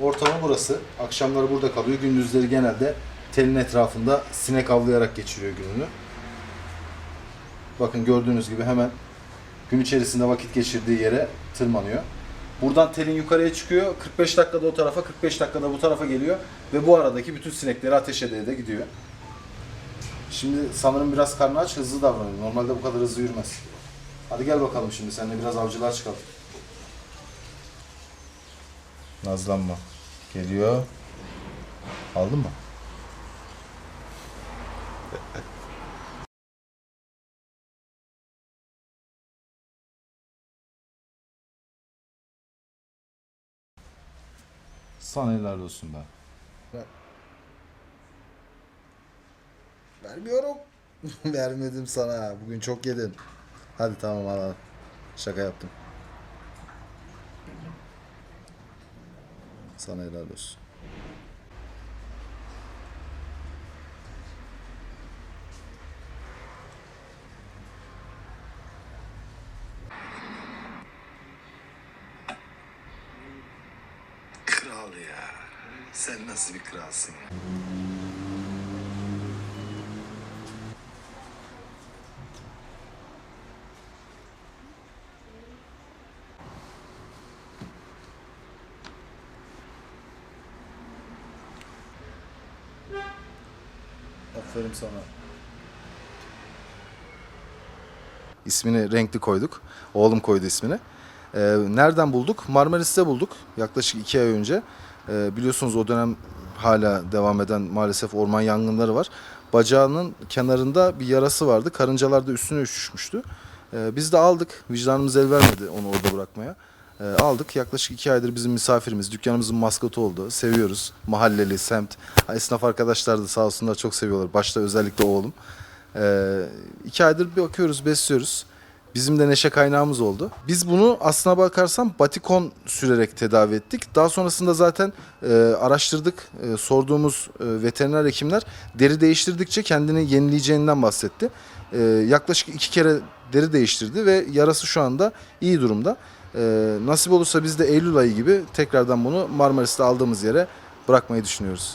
ortamı burası. Akşamları burada kalıyor. Gündüzleri genelde telin etrafında sinek avlayarak geçiriyor gününü. Bakın gördüğünüz gibi hemen gün içerisinde vakit geçirdiği yere tırmanıyor. Buradan telin yukarıya çıkıyor. 45 dakikada o tarafa, 45 dakikada bu tarafa geliyor ve bu aradaki bütün sinekleri ateş ede de gidiyor. Şimdi sanırım biraz karnı aç, hızlı davranıyor. Normalde bu kadar hızlı yürümez. Hadi gel bakalım şimdi seninle biraz avcılığa çıkalım. Nazlanma. Geliyor. Aldın mı? Sana helal olsun be. Vermiyorum. Vermedim sana. Bugün çok yedin. Hadi tamam al. Şaka yaptım. Sana helal olsun. Kral ya. Sen nasıl bir kralsın ya? Aferin sana. İsmini renkli koyduk. Oğlum koydu ismini. Ee, nereden bulduk? Marmaris'te bulduk. Yaklaşık iki ay önce. Ee, biliyorsunuz o dönem hala devam eden maalesef orman yangınları var. Bacağının kenarında bir yarası vardı. Karıncalar da üstüne üşüşmüştü. Ee, biz de aldık. Vicdanımız el vermedi onu orada bırakmaya. Ee, aldık. Yaklaşık iki aydır bizim misafirimiz. Dükkanımızın maskotu oldu. Seviyoruz. Mahalleli, semt. Esnaf arkadaşlar da sağ olsunlar çok seviyorlar. Başta özellikle oğlum. Ee, iki aydır bir bakıyoruz, besliyoruz. Bizim de neşe kaynağımız oldu. Biz bunu aslına bakarsan batikon sürerek tedavi ettik. Daha sonrasında zaten e, araştırdık. E, sorduğumuz e, veteriner hekimler deri değiştirdikçe kendini yenileyeceğinden bahsetti. E, yaklaşık iki kere deri değiştirdi ve yarası şu anda iyi durumda. E, nasip olursa biz de Eylül ayı gibi tekrardan bunu Marmaris'te aldığımız yere bırakmayı düşünüyoruz.